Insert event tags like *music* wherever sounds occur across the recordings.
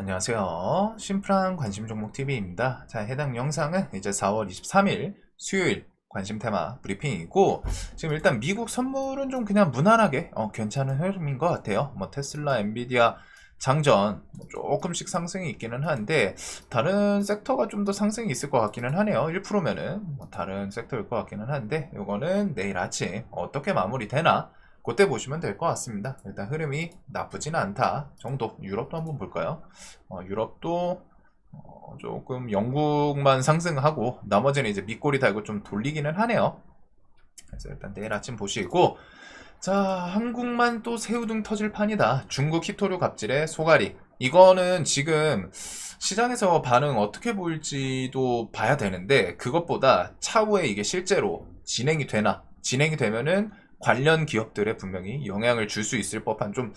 안녕하세요. 심플한 관심 종목 TV입니다. 자, 해당 영상은 이제 4월 23일 수요일 관심 테마 브리핑이고 지금 일단 미국 선물은 좀 그냥 무난하게 어, 괜찮은 흐름인 것 같아요. 뭐 테슬라, 엔비디아 장전 뭐 조금씩 상승이 있기는 한데 다른 섹터가 좀 더 상승이 있을 것 같기는 하네요. 1%면은 뭐 다른 섹터일 것 같기는 한데 이거는 내일 아침 어떻게 마무리되나 그때 보시면 될 것 같습니다. 일단 흐름이 나쁘진 않다 정도. 유럽도 한번 볼까요? 어, 유럽도 어, 조금 영국만 상승하고 나머지는 이제 밑꼬리 달고 좀 돌리기는 하네요. 그래서 일단 내일 아침 보시고 자 한국만 또 새우등 터질 판이다. 중국 히토류 갑질의 소가리. 이거는 지금 시장에서 반응 어떻게 보일지도 봐야 되는데 그것보다 차후에 이게 실제로 진행이 되나 진행이 되면은 관련 기업들에 분명히 영향을 줄 수 있을 법한 좀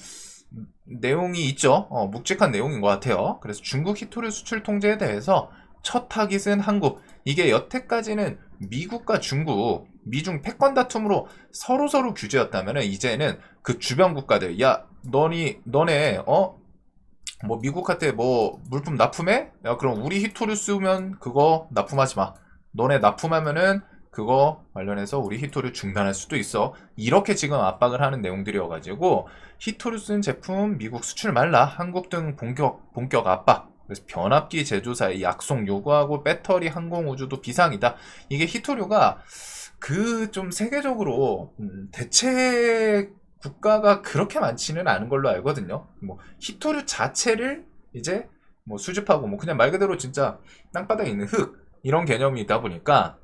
음, 내용이 있죠. 어, 묵직한 내용인 것 같아요. 그래서 중국 히토류 수출 통제에 대해서 첫 타깃은 한국. 이게 여태까지는 미국과 중국, 미중 패권 다툼으로 서로 서로 규제였다면 이제는 그 주변 국가들, 야, 너니, 너네, 어, 뭐 미국한테 뭐 물품 납품해? 야, 그럼 우리 히토류 쓰면 그거 납품하지 마. 너네 납품하면은 그거 관련해서 우리 히토류 중단할 수도 있어. 이렇게 지금 압박을 하는 내용들이어가지고 히토류 쓴 제품 미국 수출 말라. 한국 등 본격 본격 압박. 그래서 변압기 제조사의 약속 요구하고 배터리 항공 우주도 비상이다. 이게 히토류가 그 좀 세계적으로 음, 대체 국가가 그렇게 많지는 않은 걸로 알거든요. 뭐 히토류 자체를 이제 뭐 수집하고 뭐 그냥 말 그대로 진짜 땅바닥에 있는 흙 이런 개념이다 보니까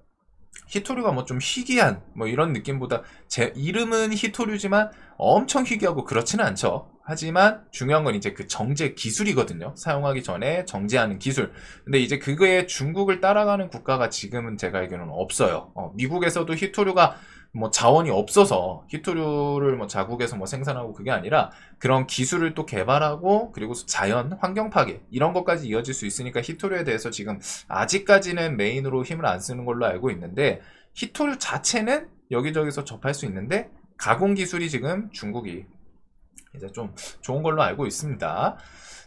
히토류가 뭐 좀 희귀한 뭐 이런 느낌보다 제 이름은 히토류지만 엄청 희귀하고 그렇지는 않죠. 하지만 중요한 건 이제 그 정제 기술이거든요. 사용하기 전에 정제하는 기술. 근데 이제 그거에 중국을 따라가는 국가가 지금은 제가 알기로는 없어요. 어, 미국에서도 히토류가 뭐 자원이 없어서 히토류를 뭐 자국에서 뭐 생산하고 그게 아니라 그런 기술을 또 개발하고 그리고 자연 환경 파괴 이런 것까지 이어질 수 있으니까 히토류에 대해서 지금 아직까지는 메인으로 힘을 안 쓰는 걸로 알고 있는데 히토류 자체는 여기저기서 접할 수 있는데 가공 기술이 지금 중국이 이제 좀 좋은 걸로 알고 있습니다.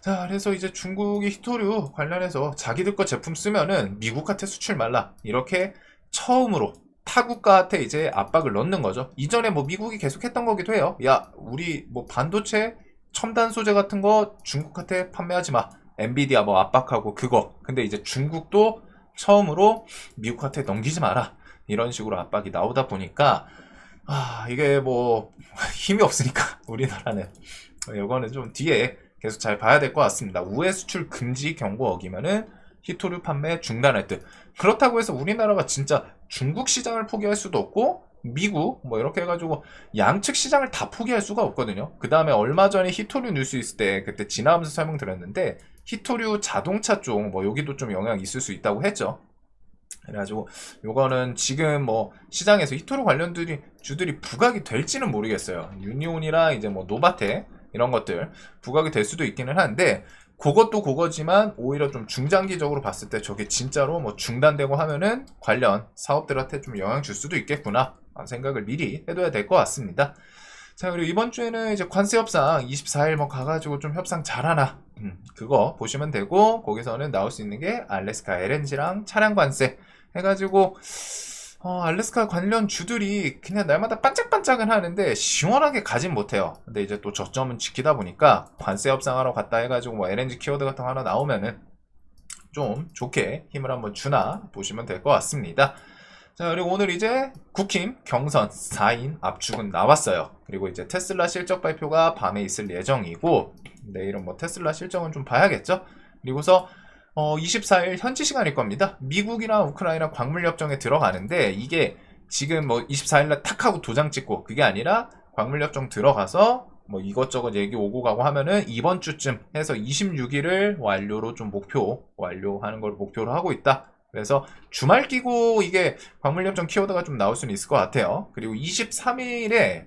자, 그래서 이제 중국이 히토류 관련해서 자기들 거 제품 쓰면은 미국한테 수출 말라. 이렇게 처음으로 타국가한테 이제 압박을 넣는 거죠. 이전에 뭐 미국이 계속 했던 거기도 해요. 야, 우리 뭐 반도체 첨단 소재 같은 거 중국한테 판매하지 마. 엔비디아 뭐 압박하고 그거. 근데 이제 중국도 처음으로 미국한테 넘기지 마라. 이런 식으로 압박이 나오다 보니까 아, 이게 뭐 *laughs* 힘이 없으니까 *laughs* 우리나라는 이거는 좀 뒤에 계속 잘 봐야 될 것 같습니다. 우회 수출 금지 경고 어기면은 히토류 판매 중단할 듯. 그렇다고 해서 우리나라가 진짜 중국 시장을 포기할 수도 없고 미국 뭐 이렇게 해가지고 양측 시장을 다 포기할 수가 없거든요. 그 다음에 얼마 전에 히토류 뉴스 있을 때 그때 지나가면서 설명드렸는데 히토류 자동차 쪽 뭐 여기도 좀 영향이 있을 수 있다고 했죠. 그래가지고 요거는 지금 뭐 시장에서 히토류 관련들이 주들이 부각이 될지는 모르겠어요. 유니온이랑 이제 뭐 노바테 이런 것들 부각이 될 수도 있기는 한데 그것도 그거지만 오히려 좀 중장기적으로 봤을 때 저게 진짜로 뭐 중단되고 하면은 관련 사업들한테 좀 영향 줄 수도 있겠구나 생각을 미리 해둬야 될 것 같습니다. 자 그리고 이번 주에는 이제 관세 협상 24일 뭐 가가지고 좀 협상 잘하나 음, 그거 보시면 되고 거기서는 나올 수 있는 게 알래스카 LNG랑 차량 관세 해가지고 어, 알래스카 관련 주들이 그냥 날마다 반짝반짝은 하는데 시원하게 가진 못해요. 근데 이제 또 저점은 지키다 보니까 관세 협상하러 갔다 해가지고 뭐 LNG 키워드 같은 거 하나 나오면은 좀 좋게 힘을 한번 주나 보시면 될 것 같습니다. 자, 그리고 오늘 이제 국힘 경선 4인 압축은 나왔어요. 그리고 이제 테슬라 실적 발표가 밤에 있을 예정이고, 내일은 뭐 테슬라 실적은 좀 봐야겠죠? 그리고서 어, 24일 현지 시간일 겁니다. 미국이랑 우크라이나 광물 협정에 들어가는데 이게 지금 뭐 24일 날 탁 하고 도장 찍고 그게 아니라 광물 협정 들어가서 뭐 이것저것 얘기 오고 가고 하면은 이번 주쯤 해서 26일을 완료로 좀 목표 완료하는 걸 목표로 하고 있다. 그래서 주말 끼고 이게 광물협정 키워드가 좀 나올 수는 있을 것 같아요. 그리고 23일에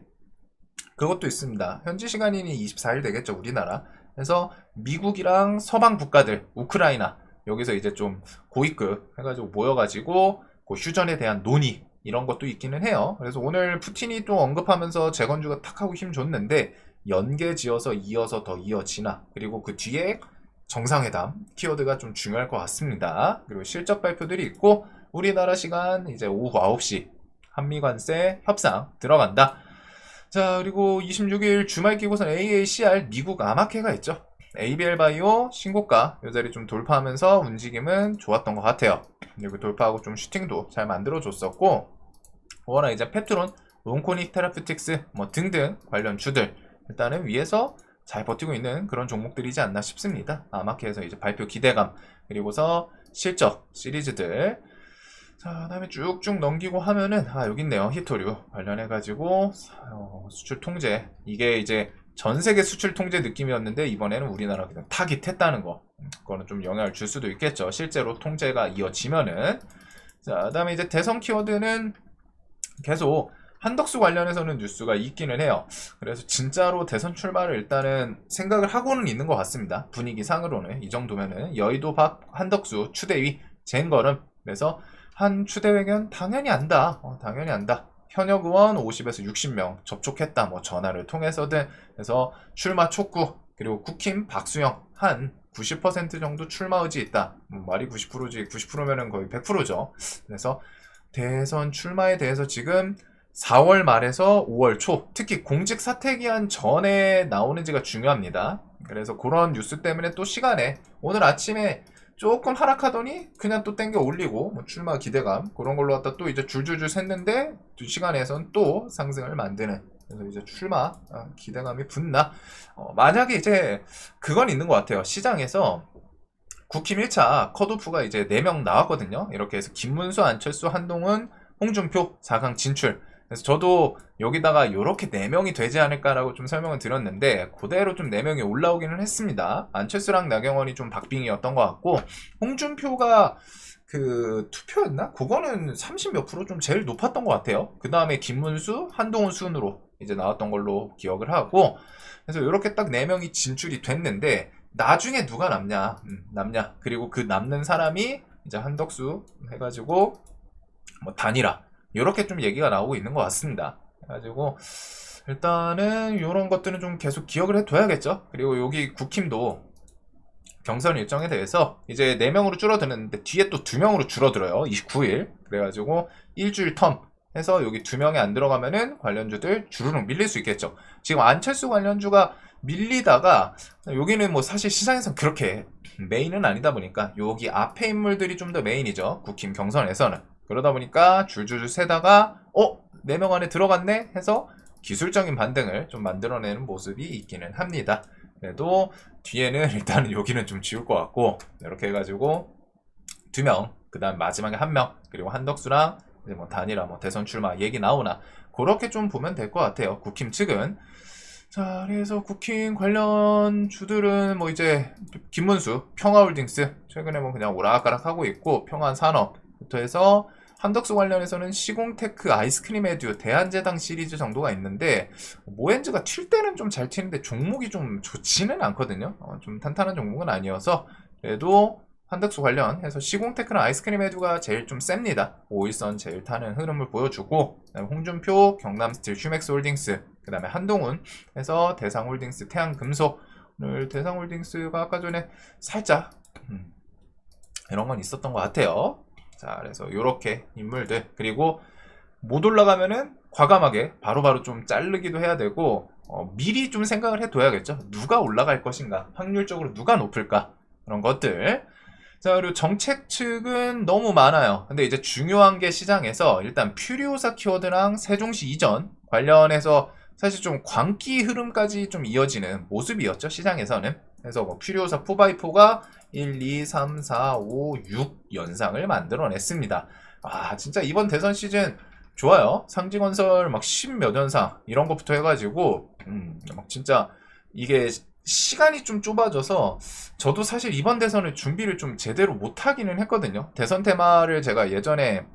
그것도 있습니다. 현지 시간이니 24일 되겠죠, 우리나라. 그래서 미국이랑 서방 국가들, 우크라이나 여기서 이제 좀 고위급 해가지고 모여가지고 그 휴전에 대한 논의 이런 것도 있기는 해요. 그래서 오늘 푸틴이 또 언급하면서 재건주가 탁 하고 힘 줬는데 연계 지어서 이어서 더 이어지나 그리고 그 뒤에 정상회담 키워드가 좀 중요할 것 같습니다. 그리고 실적 발표들이 있고 우리나라 시간 이제 오후 9시 한미 관세 협상 들어간다. 자, 그리고 26일 주말 기고선 AACR 미국 아마케가 있죠. ABL 바이오 신고가 이 자리 좀 돌파하면서 움직임은 좋았던 것 같아요. 그리고 돌파하고 좀 슈팅도 잘 만들어줬었고 워낙 이제 페트론, 론코닉 테라퓨틱스 뭐 등등 관련 주들 일단은 위에서 잘 버티고 있는 그런 종목들이지 않나 싶습니다. 아마케에서 이제 발표 기대감 그리고서 실적 시리즈들 자 다음에 쭉쭉 넘기고 하면은 아 여기 있네요. 히토류. 관련해 가지고 어, 수출 통제. 이게 이제 전 세계 수출 통제 느낌이었는데 이번에는 우리나라 그냥 타깃했다는 거. 음, 그거는 좀 영향을 줄 수도 있겠죠. 실제로 통제가 이어지면은. 자 다음에 이제 대선 키워드는 계속 한덕수 관련해서는 뉴스가 있기는 해요. 그래서 진짜로 대선 출마를 일단은 생각을 하고는 있는 것 같습니다. 분위기 상으로는 이 정도면은 여의도 박 한덕수 추대위 젠거름 그래서 한 추대회견 당연히 안다. 어, 당연히 안다. 현역 의원 50에서 60명 접촉했다. 뭐 전화를 통해서든 그래서 출마 촉구 그리고 국힘 박수영 한 90% 정도 출마 의지 있다. 음, 말이 90%지 90%면은 거의 100%죠. 그래서 대선 출마에 대해서 지금 4월 말에서 5월 초, 특히 공직 사퇴 기한 전에 나오는지가 중요합니다. 그래서 그런 뉴스 때문에 또 시간에 오늘 아침에 조금 하락하더니 그냥 또 땡겨 올리고 뭐 출마 기대감 그런 걸로 갖다 또 이제 줄줄줄 샜는데 두 시간에선 또 상승을 만드는 그래서 이제 출마 아, 기대감이 붙나? 어, 만약에 이제 그건 있는 것 같아요. 시장에서 국힘 1차 컷오프가 이제 4명 나왔거든요. 이렇게 해서 김문수 안철수 한동훈 홍준표 4강 진출 그래서 저도 여기다가 이렇게 4명이 되지 않을까라고 좀 설명을 드렸는데 그대로 좀 4명이 올라오기는 했습니다. 안철수랑 나경원이 좀 박빙이었던 것 같고 홍준표가 그 투표였나? 그거는 30몇 프로 좀 제일 높았던 것 같아요. 그 다음에 김문수, 한동훈 순으로 이제 나왔던 걸로 기억을 하고 그래서 이렇게 딱 4명이 진출이 됐는데 나중에 누가 남냐 음, 남냐 그리고 그 남는 사람이 이제 한덕수 해가지고 뭐 단일화 이렇게 좀 얘기가 나오고 있는 것 같습니다. 그래가지고 일단은 이런 것들은 좀 계속 기억을 해둬야겠죠. 그리고 여기 국힘도 경선 일정에 대해서 이제 4명으로 줄어드는데 뒤에 또 2명으로 줄어들어요. 29일. 그래가지고 일주일 텀 해서 여기 2명이 안 들어가면은 관련주들 주르륵 밀릴 수 있겠죠. 지금 안철수 관련주가 밀리다가 여기는 뭐 사실 시장에서 그렇게 메인은 아니다 보니까 여기 앞에 인물들이 좀 더 메인이죠. 국힘 경선에서는. 그러다 보니까 줄줄줄 세다가 어? 4명 안에 들어갔네? 해서 기술적인 반등을 좀 만들어내는 모습이 있기는 합니다. 그래도 뒤에는 일단은 여기는 좀 지울 것 같고 이렇게 해가지고 두 명, 그 다음 마지막에 한 명, 그리고 한덕수랑 이제 뭐 단일화, 뭐 대선 출마 얘기 나오나 그렇게 좀 보면 될 것 같아요. 국힘 측은. 자, 그래서 국힘 관련 주들은 뭐 이제 김문수, 평화홀딩스 최근에 뭐 그냥 오락가락 하고 있고 평안산업 부터 해서 한덕수 관련해서는 시공테크 아이스크림 에듀 대한제당 시리즈 정도가 있는데 모엔즈가 튈 때는 좀잘 튀는데 종목이 좀 좋지는 않거든요. 어, 좀 탄탄한 종목은 아니어서 그래도 한덕수 관련해서 시공테크랑 아이스크림 에듀가 제일 좀 셉니다. 5일선 제일 타는 흐름을 보여주고 홍준표, 경남스틸, 휴맥스홀딩스 그 다음에 한동훈 해서 대상홀딩스, 태양금속 오늘 대상홀딩스가 아까 전에 살짝 음, 이런 건 있었던 것 같아요. 자, 그래서 이렇게 인물들 그리고 못 올라가면은 과감하게 바로 바로 좀 자르기도 해야 되고 어, 미리 좀 생각을 해둬야겠죠. 누가 올라갈 것인가, 확률적으로 누가 높을까 그런 것들. 자 그리고 정책 측은 너무 많아요. 근데 이제 중요한 게 시장에서 일단 퓨리오사 키워드랑 세종시 이전 관련해서 사실 좀 광기 흐름까지 좀 이어지는 모습이었죠 시장에서는. 그래서 뭐 퓨리오사 4x4가 1, 2, 3, 4, 5, 6 연상을 만들어냈습니다. 아, 진짜 이번 대선 시즌 좋아요. 상지건설 막 10몇 연상 이런 것부터 해가지고, 음, 막 진짜 이게 시간이 좀 좁아져서 저도 사실 이번 대선을 준비를 좀 제대로 못하기는 했거든요. 대선 테마를 제가 예전에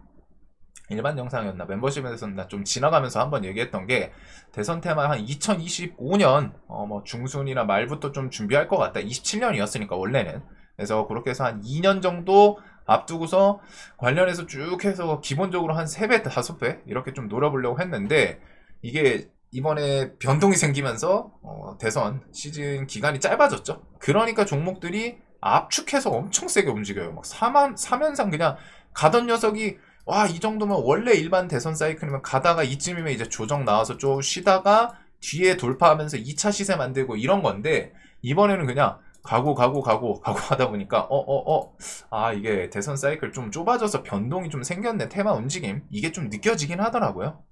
일반 영상이었나 멤버십에서나 좀 지나가면서 한번 얘기했던 게 대선 테마 한 2025년 어 뭐 중순이나 말부터 좀 준비할 것 같다. 27년이었으니까 원래는 그래서 그렇게 해서 한 2년 정도 앞두고서 관련해서 쭉 해서 기본적으로 한 3배, 5배 이렇게 좀 놀아보려고 했는데 이게 이번에 변동이 생기면서 어, 대선 시즌 기간이 짧아졌죠. 그러니까 종목들이 압축해서 엄청 세게 움직여요. 막 사만, 사면상 그냥 가던 녀석이 와, 이 정도면 원래 일반 대선 사이클이면 가다가 이쯤이면 이제 조정 나와서 좀 쉬다가 뒤에 돌파하면서 2차 시세 만들고 이런 건데 이번에는 그냥 가고 가고 가고 *laughs* 가고 하다 보니까 어 어 어 아 이게 대선 사이클 좀 좁아져서 변동이 좀 생겼네 테마 움직임 이게 좀 느껴지긴 하더라고요.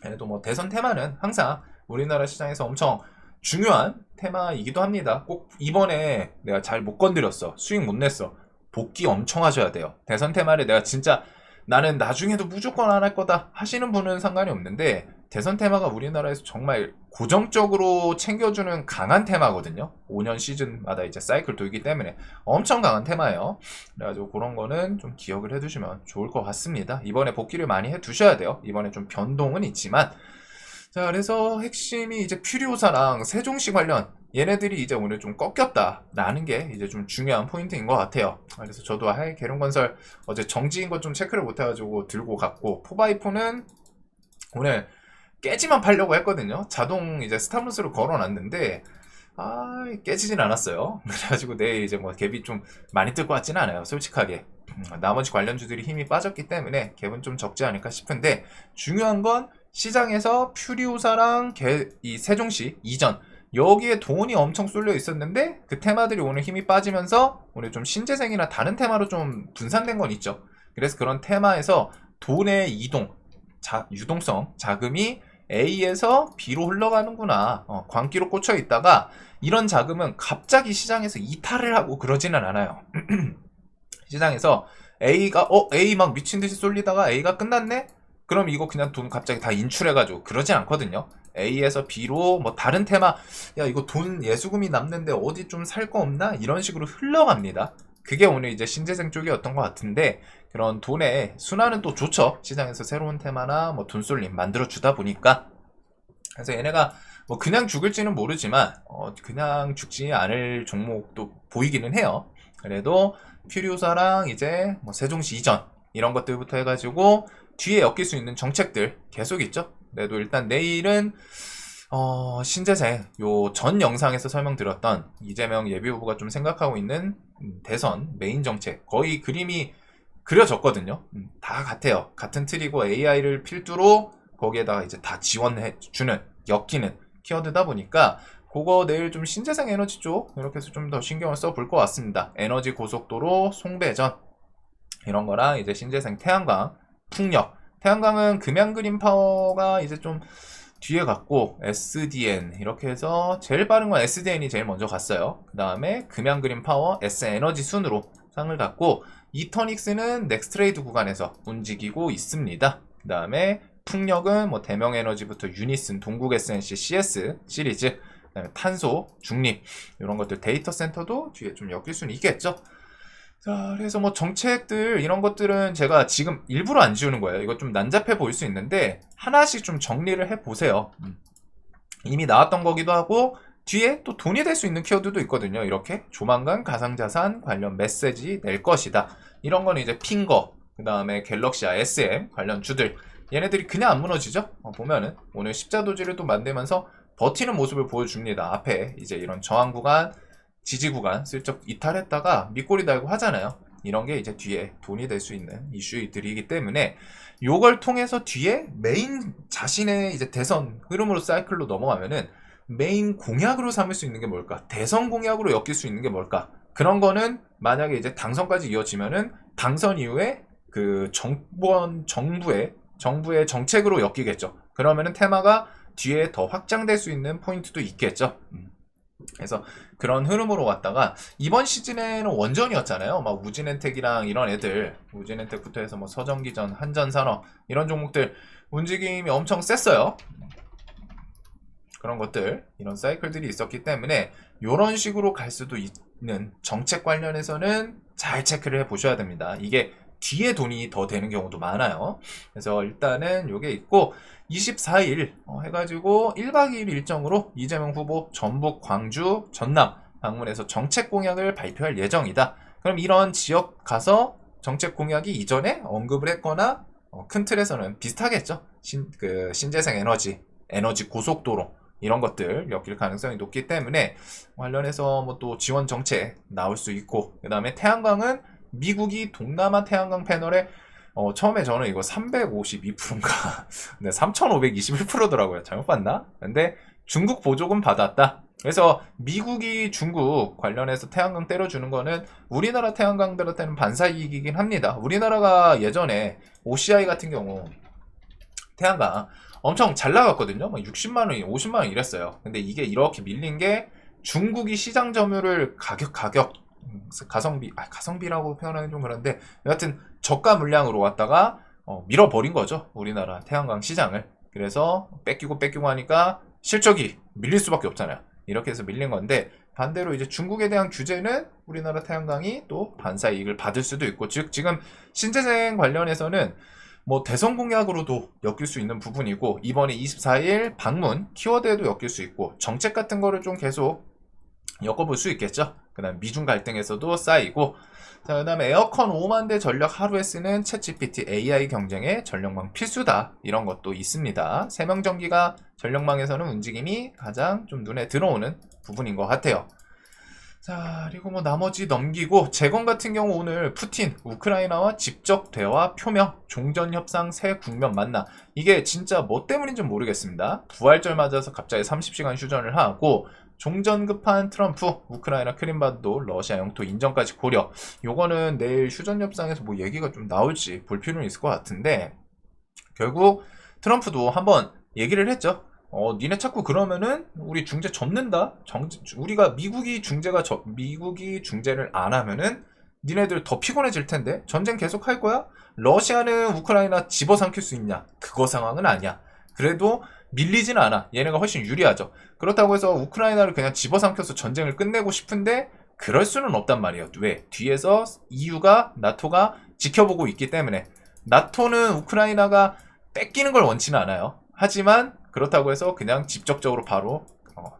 그래도 뭐 대선 테마는 항상 우리나라 시장에서 엄청 중요한 테마이기도 합니다. 꼭 이번에 내가 잘 못 건드렸어. 수익 못 냈어. 복귀 엄청 하셔야 돼요. 대선 테마를 내가 진짜 나는 나중에도 무조건 안 할 거다 하시는 분은 상관이 없는데 대선 테마가 우리나라에서 정말 고정적으로 챙겨주는 강한 테마거든요. 5년 시즌마다 이제 사이클 돌기 때문에 엄청 강한 테마예요. 그래가지고 그런 거는 좀 기억을 해두시면 좋을 것 같습니다. 이번에 복귀를 많이 해두셔야 돼요. 이번에 좀 변동은 있지만 자 그래서 핵심이 이제 퓨리오사랑 세종시 관련 얘네들이 이제 오늘 좀 꺾였다라는 게 이제 좀 중요한 포인트인 것 같아요. 그래서 저도 하이 계룡건설 어제 정지인 것 좀 체크를 못해가지고 들고 갔고 포바이포는 오늘 깨지만 팔려고 했거든요. 자동 이제 스탑로스를 걸어놨는데 아 깨지진 않았어요. *laughs* 그래가지고 내일 이제 뭐 갭이 좀 많이 뜰 것 같지는 않아요. 솔직하게 음, 나머지 관련주들이 힘이 빠졌기 때문에 갭은 좀 적지 않을까 싶은데 중요한 건 시장에서 퓨리오사랑 개, 이 세종시 이전 여기에 돈이 엄청 쏠려 있었는데 그 테마들이 오늘 힘이 빠지면서 오늘 좀 신재생이나 다른 테마로 좀 분산된 건 있죠. 그래서 그런 테마에서 돈의 이동, 자, 유동성, 자금이 A에서 B로 흘러가는구나. 어, 광기로 꽂혀 있다가 이런 자금은 갑자기 시장에서 이탈을 하고 그러지는 않아요. *clears throat* 시장에서 A가 어 A 막 미친 듯이 쏠리다가 A가 끝났네? 그럼 이거 그냥 돈 갑자기 다 인출해가지고 그러진 않거든요. A에서 B로 뭐 다른 테마 야 이거 돈 예수금이 남는데 어디 좀 살 거 없나 이런 식으로 흘러갑니다. 그게 오늘 이제 신재생 쪽이었던 것 같은데 그런 돈의 순환은 또 좋죠. 시장에서 새로운 테마나 뭐 돈 쏠림 만들어 주다 보니까 그래서 얘네가 뭐 그냥 죽을지는 모르지만 어 그냥 죽지 않을 종목도 보이기는 해요. 그래도 퓨리오사랑 이제 뭐 세종시 이전 이런 것들부터 해가지고 뒤에 엮일 수 있는 정책들 계속 있죠. 그래도 일단 내일은 어, 신재생 요 전 영상에서 설명드렸던 이재명 예비후보가 좀 생각하고 있는 음, 대선 메인 정책 거의 그림이 그려졌거든요. 음, 다 같아요. 같은 틀이고 AI를 필두로 거기에다가 이제 다 지원해 주는 엮이는 키워드다 보니까 그거 내일 좀 신재생 에너지 쪽 이렇게 해서 좀 더 신경을 써 볼 것 같습니다. 에너지 고속도로 송배전 이런 거랑 이제 신재생 태양광 풍력 태양광은 금양 그린 파워가 이제 좀 뒤에 갔고 SDN 이렇게 해서 제일 빠른 건 SDN이 제일 먼저 갔어요. 그 다음에 금양 그린 파워 S 에너지 순으로 상을 갖고 이터닉스는 넥스트레이드 구간에서 움직이고 있습니다. 그 다음에 풍력은 뭐 대명 에너지부터 유니슨, 동국 SNC, CS 시리즈, 그다음에 탄소, 중립 이런 것들 데이터 센터도 뒤에 좀 엮일 수는 있겠죠. 자, 그래서 뭐 정책들 이런 것들은 제가 지금 일부러 안 지우는 거예요. 이거 좀 난잡해 보일 수 있는데 하나씩 좀 정리를 해 보세요. 음. 이미 나왔던 거기도 하고 뒤에 또 돈이 될 수 있는 키워드도 있거든요. 이렇게 조만간 가상자산 관련 메시지 낼 것이다. 이런 거는 이제 핑거, 그 다음에 갤럭시아 SM 관련 주들 얘네들이 그냥 안 무너지죠? 어, 보면은 오늘 십자도지를 또 만들면서 버티는 모습을 보여줍니다. 앞에 이제 이런 저항 구간, 지지 구간 슬쩍 이탈했다가 밑꼬리 달고 하잖아요. 이런 게 이제 뒤에 돈이 될 수 있는 이슈들이기 때문에 요걸 통해서 뒤에 메인 자신의 이제 대선 흐름으로 사이클로 넘어가면은 메인 공약으로 삼을 수 있는 게 뭘까? 대선 공약으로 엮일 수 있는 게 뭘까? 그런 거는 만약에 이제 당선까지 이어지면은 당선 이후에 그 정부원 정부의 정부의 정책으로 엮이겠죠. 그러면은 테마가 뒤에 더 확장될 수 있는 포인트도 있겠죠. 음. 그래서 그런 흐름으로 왔다가 이번 시즌에는 원전이었잖아요. 막 우진엔텍이랑 이런 애들 우진엔텍부터 해서 뭐 서정기전, 한전산업 이런 종목들 움직임이 엄청 셌어요. 그런 것들 이런 사이클들이 있었기 때문에 이런 식으로 갈 수도 있는 정책 관련해서는 잘 체크를 해 보셔야 됩니다. 이게 뒤에 돈이 더 되는 경우도 많아요. 그래서 일단은 이게 있고 24일 어, 해가지고 1박 2일 일정으로 이재명 후보 전북, 광주, 전남 방문해서 정책 공약을 발표할 예정이다. 그럼 이런 지역 가서 정책 공약이 이전에 언급을 했거나 어, 큰 틀에서는 비슷하겠죠. 신, 그 신재생 에너지, 에너지 고속도로 이런 것들 엮일 가능성이 높기 때문에 관련해서 뭐 또 지원 정책 나올 수 있고 그 다음에 태양광은 미국이 동남아 태양광 패널에 어, 처음에 저는 이거 352%인가 *laughs* 네, 3521%더라고요 잘못 봤나? 근데 중국 보조금 받았다 그래서 미국이 중국 관련해서 태양광 때려주는 거는 우리나라 태양광들한테는 반사이익이긴 합니다 우리나라가 예전에 OCI 같은 경우 태양광 엄청 잘 나갔거든요. 막 60만 원, 50만 원 이랬어요. 근데 이게 이렇게 밀린 게 중국이 시장 점유율을 가격 가격 음, 가성비 아, 가성비라고 표현하기 좀 그런데 여하튼 저가 물량으로 왔다가 어, 밀어버린 거죠. 우리나라 태양광 시장을. 그래서 뺏기고 뺏기고 하니까 실적이 밀릴 수밖에 없잖아요. 이렇게 해서 밀린 건데 반대로 이제 중국에 대한 규제는 우리나라 태양광이 또 반사 이익을 받을 수도 있고 즉 지금 신재생 관련해서는 뭐 대선 공약으로도 엮일 수 있는 부분이고 이번에 24일 방문 키워드에도 엮일 수 있고 정책 같은 거를 좀 계속 엮어볼 수 있겠죠. 그 다음 미중 갈등에서도 쌓이고 자 그 다음에 에어컨 5만 대 전력 하루에 쓰는 챗GPT AI 경쟁에 전력망 필수다 이런 것도 있습니다. 세명 전기가 전력망에서는 움직임이 가장 좀 눈에 들어오는 부분인 것 같아요. 자, 그리고 뭐 나머지 넘기고 재건 같은 경우 오늘 푸틴 우크라이나와 직접 대화 표명 종전 협상 새 국면 만나 이게 진짜 뭐 때문인지 모르겠습니다. 부활절 맞아서 갑자기 30시간 휴전을 하고 종전 급한 트럼프 우크라이나 크림반도 러시아 영토 인정까지 고려 요거는 내일 휴전 협상에서 뭐 얘기가 좀 나올지 볼 필요는 있을 것 같은데 결국 트럼프도 한번 얘기를 했죠. 어, 니네 자꾸 그러면은 우리 중재 접는다. 정, 우리가 미국이 중재가 저, 미국이 중재를 안 하면은 니네들 더 피곤해질 텐데 전쟁 계속 할 거야? 러시아는 우크라이나 집어삼킬 수 있냐? 그거 상황은 아니야. 그래도 밀리진 않아. 얘네가 훨씬 유리하죠. 그렇다고 해서 우크라이나를 그냥 집어삼켜서 전쟁을 끝내고 싶은데 그럴 수는 없단 말이에요. 왜? 뒤에서 EU가 나토가 지켜보고 있기 때문에 나토는 우크라이나가 뺏기는 걸 원치는 않아요. 하지만 그렇다고 해서 그냥 직접적으로 바로 어,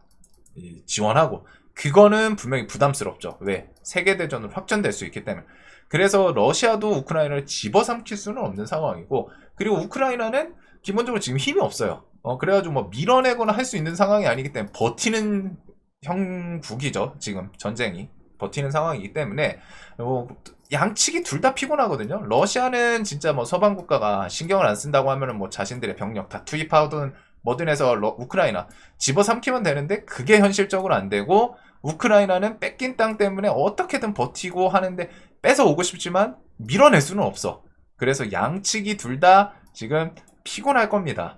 지원하고 그거는 분명히 부담스럽죠. 왜? 세계대전으로 확전될 수 있기 때문에. 그래서 러시아도 우크라이나를 집어삼킬 수는 없는 상황이고 그리고 우크라이나는 기본적으로 지금 힘이 없어요. 어, 그래가지고 뭐 밀어내거나 할 수 있는 상황이 아니기 때문에 버티는 형국이죠. 지금 전쟁이. 버티는 상황이기 때문에 어, 양측이 둘 다 피곤하거든요. 러시아는 진짜 뭐 서방 국가가 신경을 안 쓴다고 하면은 뭐 자신들의 병력 다 투입하든 뭐든 해서 러, 우크라이나 집어삼키면 되는데 그게 현실적으로 안 되고 우크라이나는 뺏긴 땅 때문에 어떻게든 버티고 하는데 뺏어 오고 싶지만 밀어낼 수는 없어. 그래서 양측이 둘 다 지금 피곤할 겁니다.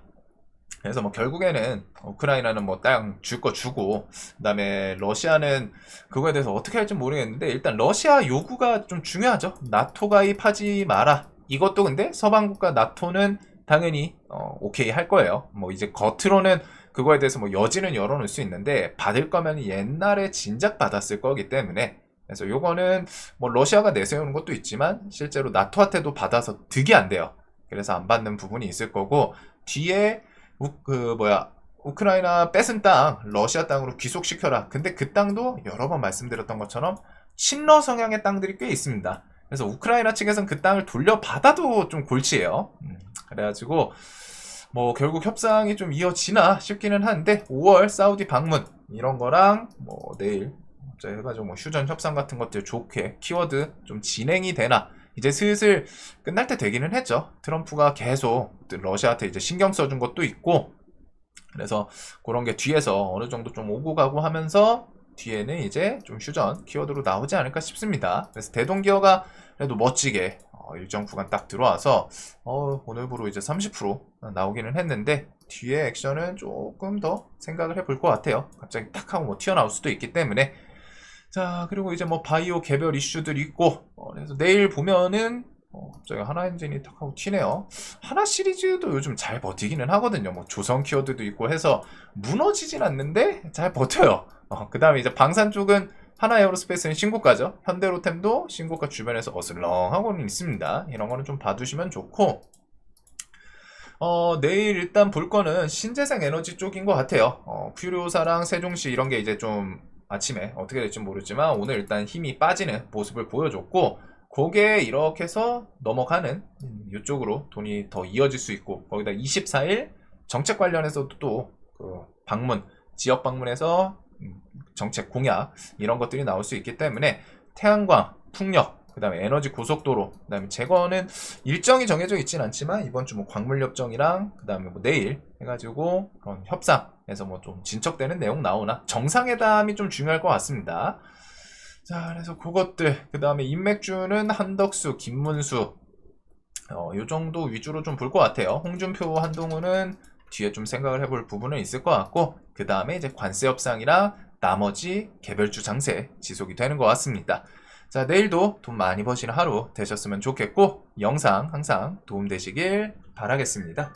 그래서 뭐 결국에는 우크라이나는 뭐 땅 줄 거 주고 그다음에 러시아는 그거에 대해서 어떻게 할지 모르겠는데 일단 러시아 요구가 좀 중요하죠. 나토 가입하지 마라. 이것도 근데 서방 국가 나토는 당연히 어, 오케이 할 거예요. 뭐 이제 겉으로는 그거에 대해서 뭐 여지는 열어놓을 수 있는데 받을 거면 옛날에 진작 받았을 거기 때문에 그래서 요거는 뭐 러시아가 내세우는 것도 있지만 실제로 나토한테도 받아서 득이 안 돼요. 그래서 안 받는 부분이 있을 거고 뒤에 우, 그 뭐야 우크라이나 뺏은 땅 러시아 땅으로 귀속시켜라. 근데 그 땅도 여러 번 말씀드렸던 것처럼 친러 성향의 땅들이 꽤 있습니다. 그래서 우크라이나 측에서는 그 땅을 돌려받아도 좀 골치예요. 음, 그래가지고 뭐 결국 협상이 좀 이어지나 싶기는 한데 5월 사우디 방문 이런 거랑 뭐 내일 해가지고 뭐 휴전 협상 같은 것들 좋게 키워드 좀 진행이 되나 이제 슬슬 끝날 때 되기는 했죠. 트럼프가 계속 러시아한테 이제 신경 써준 것도 있고 그래서 그런 게 뒤에서 어느 정도 좀 오고 가고 하면서 뒤에는 이제 좀 휴전 키워드로 나오지 않을까 싶습니다. 그래서 대동기어가 그래도 멋지게 어, 일정 구간 딱 들어와서 어, 오늘부로 이제 30% 나오기는 했는데 뒤에 액션은 조금 더 생각을 해볼 것 같아요. 갑자기 딱 하고 뭐 튀어나올 수도 있기 때문에 자 그리고 이제 뭐 바이오 개별 이슈들이 있고 어, 그래서 내일 보면은 어, 갑자기 하나 엔진이 탁 하고 튀네요. 하나 시리즈도 요즘 잘 버티기는 하거든요. 뭐 조선 키워드도 있고 해서 무너지진 않는데 잘 버텨요. 어, 그 다음에 이제 방산 쪽은 하나 에어로스페이스는 신고가죠. 현대로템도 신고가 주변에서 어슬렁하고는 있습니다. 이런 거는 좀 봐두시면 좋고 어, 내일 일단 볼 거는 신재생 에너지 쪽인 것 같아요. 어, 퓨리오사랑 세종시 이런 게 이제 좀 아침에 어떻게 될지 모르지만 오늘 일단 힘이 빠지는 모습을 보여줬고 그게 이렇게 해서 넘어가는 이쪽으로 돈이 더 이어질 수 있고 거기다 24일 정책 관련해서도 또 그 방문 지역 방문해서 음, 정책 공약 이런 것들이 나올 수 있기 때문에 태양광, 풍력, 그 다음에 에너지 고속도로, 그 다음에 재건은 일정이 정해져 있진 않지만 이번 주 뭐 광물협정이랑 그 다음에 뭐 내일 해가지고 그런 협상에서 뭐 좀 진척되는 내용 나오나 정상회담이 좀 중요할 것 같습니다. 자, 그래서 그것들 그 다음에 인맥주는 한덕수, 김문수 어, 요 정도 위주로 좀 볼 것 같아요. 홍준표, 한동훈은 뒤에 좀 생각을 해볼 부분은 있을 것 같고 그 다음에 이제 관세 협상이랑 나머지 개별주 장세 지속이 되는 것 같습니다. 자, 내일도 돈 많이 버시는 하루 되셨으면 좋겠고 영상 항상 도움되시길 바라겠습니다.